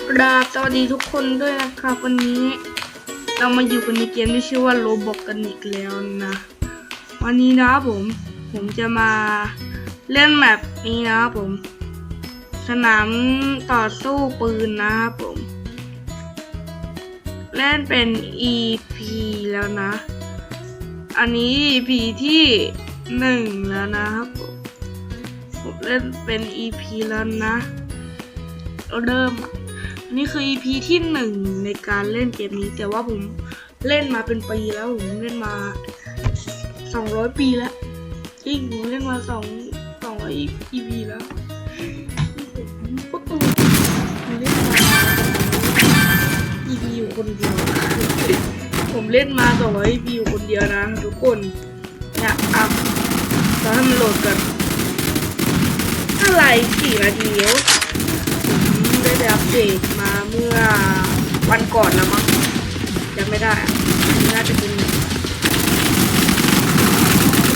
กราบสวัสดีทุกคนด้วยนะครับวันนี้เรามาอยู่กันในเกมที่ชื่อว่าโลบอกกันอีกแล้วนะ วันนี้นะผมผมจะมาเล่นแมปนี้นะผม สนามต่อสู้ปืนนะครับผม เล่นเป็น EP แล้วนะ อันนี้ EP ที่หนึ่งแล้วนะครับผมผมเล่นเป็น EP แล้วนะ เริ่ม นนี้คือ EP ที่หนึ่งในการเล่นเกมนี้ แต่ว่าผมเล่นมาเป็นปีแล้วผมเล่นมาสองร้อยปีแล้วจริงผมเล่นมาสองสองร้อย EP แล้วปุ๊บปุ๊บผมเล่นมา EP อยู่คนเดียว ผมเล่นมาสองร้อย EP อยู่คนเดียวนะทุกคนเนี่ยอะตอนให้มันโหลดกันอะไรสี่นาทีแล้วได้ไปอัปเดตมา เมื่อวันก่อนแล้วมั้งยังไม่ได้น่าจะเป็น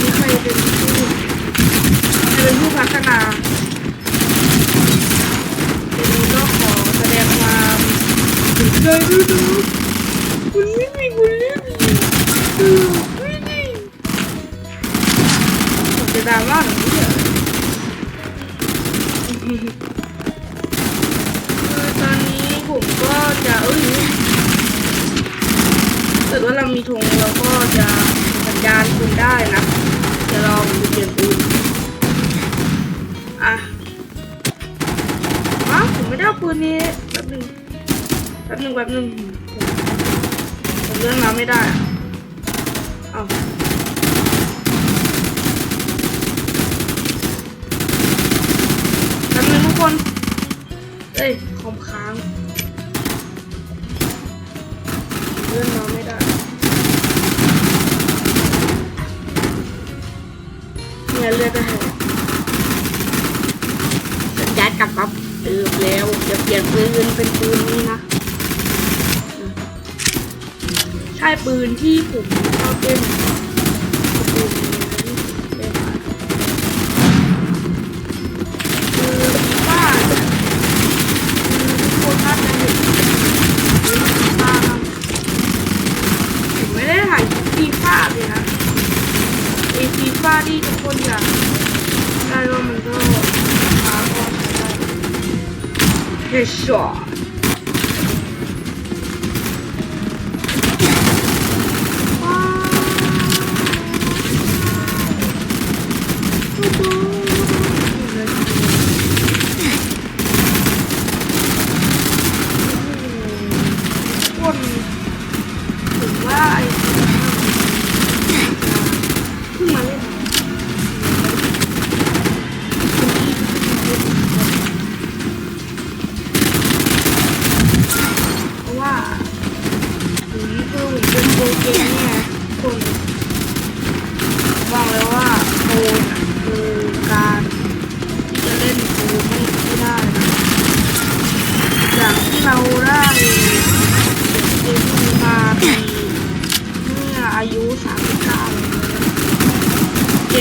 มีใครเป็นผู้ใครเป็นผู้พัฒนาทีนี้ก็ขอแสดงความเสียใจด้วยนะคุณไม่มีคุณเล่นเลยเออไม่ดีผมจะดราม่าหรือเนี่ย ผมก็จะเอ้ยถ้าเกิดว่าเรามีธงเราก็จะสัญญาณคุณได้นะจะลองเปเปลี่ยนปืนอะว้าผมไม่ได้เอาปืนนี้แป๊บหนึงแป๊บหนึงแป๊บหนึงผมเลื่อนมาไม่ได้ ยืนเป็นปืนนี้นะ ใช่ปืนที่ผมชอบเล่นนี้เป็นคือฟีฟ่าเนี่ย ทุกคนน่าจะเห็นฟีฟ่าครับผมไม่ได้ถ่ายฟีฟ่าเลยนะไอฟีฟ่าที่ทุกคนอยากได้ว่ามันก็ราคาก็ใช้ได้ เ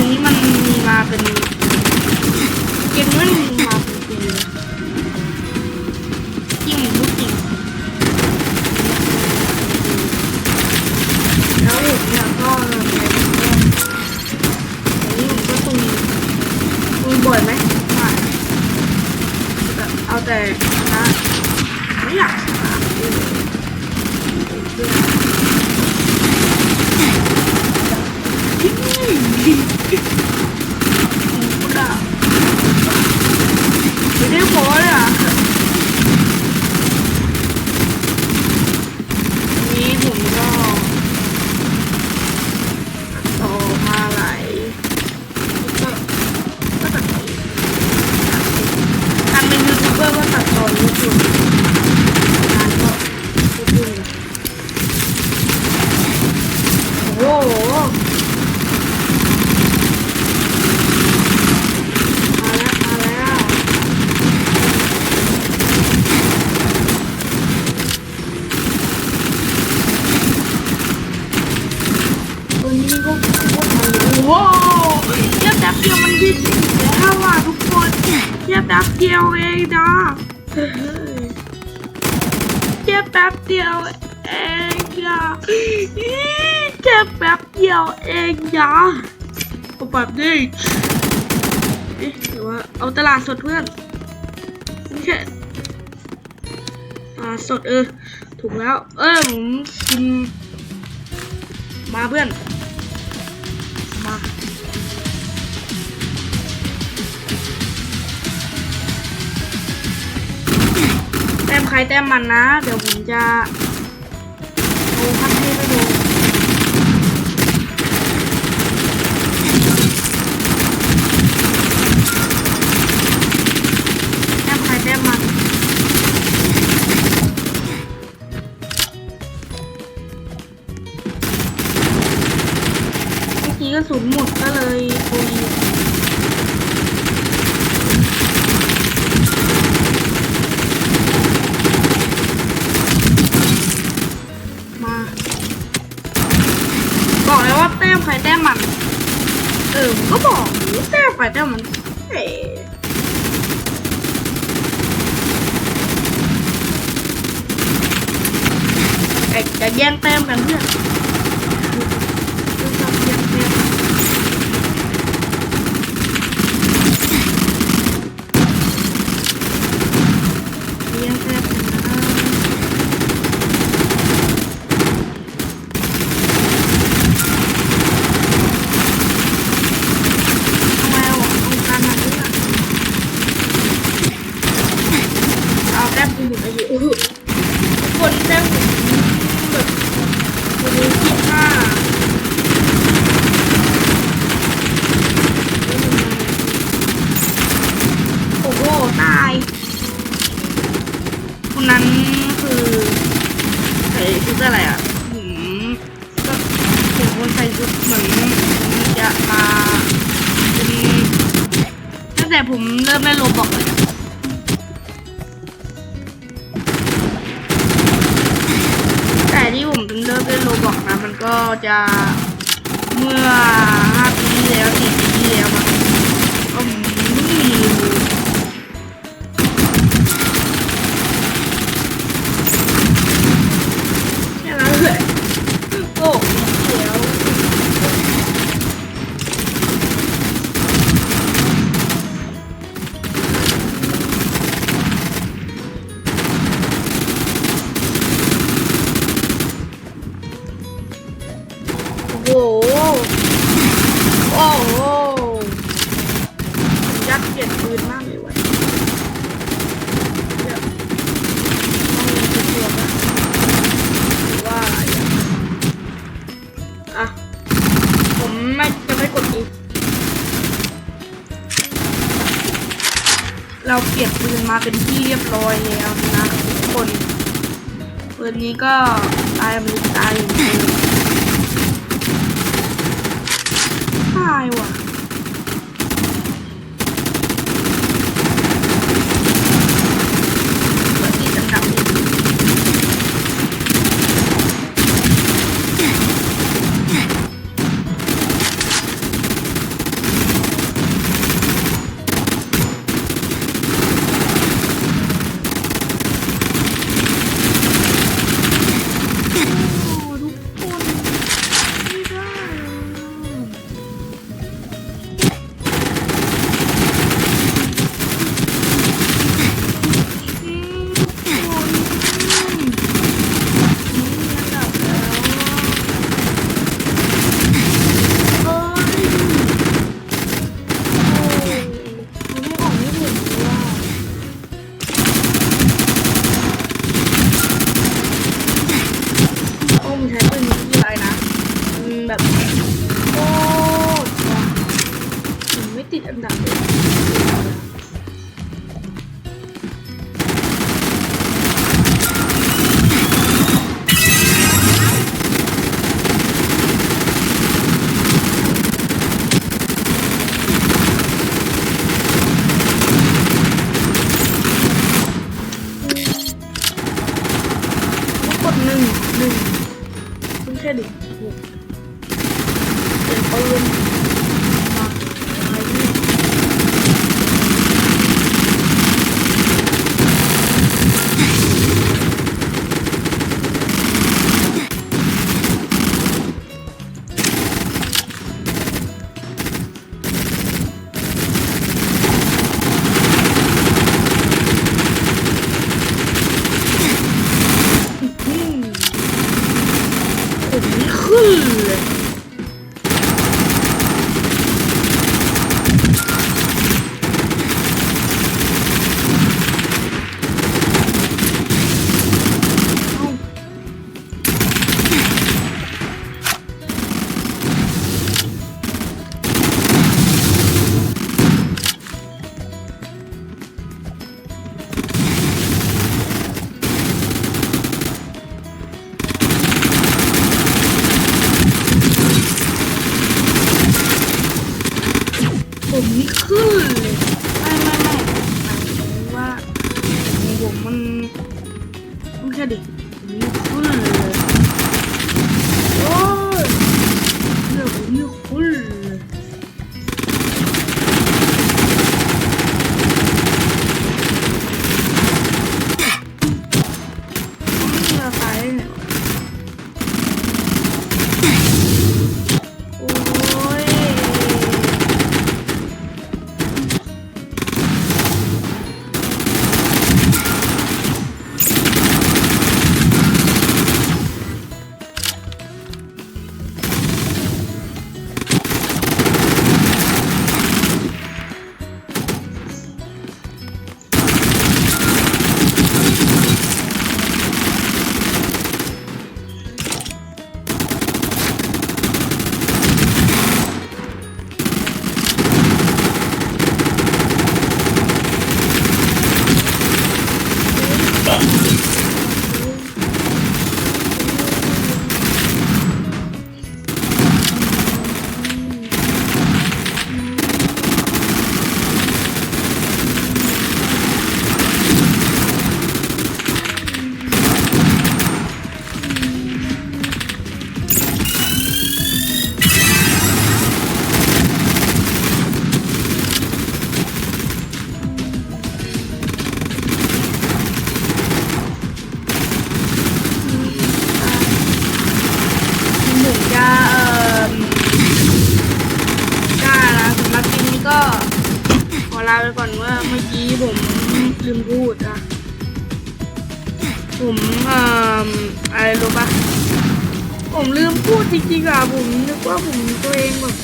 มนี้มันมีมาเป็นเกมนี้มันมีมาเป็นปีจริงหรือจริงแล้วเห็นเนี่ยก็แบบอันนี้ผมก็ตุยตุยบ่อยไหมไม่แต่เอาแต่นะไม่อยากชนะเลย ไม่ได้โพสอะนี้ผมก็ต่อมาหลายก็ก็ตัดต่อการเป็นยูทูบเบอร์ก็ตัดต่อยูทูบงานก็พูดยุ่งเลยโอ้โห มาแล้วมาแล้วตัว นี้ก็โอ้โหเทียบแป๊บเดียวมันบินแล้วอะทุกคนเทียบแป๊บเดียวเองนะเฮ้ยเจ็บแป๊บเดียวเองอย่าอีเจ็บแป๊บเดียวเองอย่าเอาแบบนี้เอ๊ะหรือว่าเอาตลาดสดเพื่อนไม่ใช่ตลาดสดเออถูกแล้ว เออผมกินมาเพื่อน ใครแต้มมันนะ เดี๋ยวผมจะ มา บอกเลยว่าแต้มใครแต้มมัน เออก็บอกแต้มใครแต้มมันเออจะแย่งแต้มกันเพื่อนแย่งแต้ม ก็จะเมื่อ5ปีที่แล้ว4ปีที่แล้วมั้งก็มไม่มี เราเปลี่ยนปืนมาเป็นที่เรียบร้อยแล้วนะทุกคนปืนนี้ก็ตายมันตายอย่เดียตายว่ะ แบบโคตรถึงไม่ติดอันดับเลยกดหนึ่งหนึ่งคุณแค่ดึ ผมนี่ขึ้นเลยไม่ไม่ไม่หมายว่าของผมมันมันกระดิผมนี่ขึ้นเลยโอ้ยเรื่ยงผมนี่ขึ้นเลยไม่มีอะไรเนี่ย ลาไปก่อนว่าเมื่อกี้ผมลืมพูดอะผมเอ่ออะไรรู้ปะผมลืมพูดจริงๆอะผมนึกว่าผมตัวเองแบบ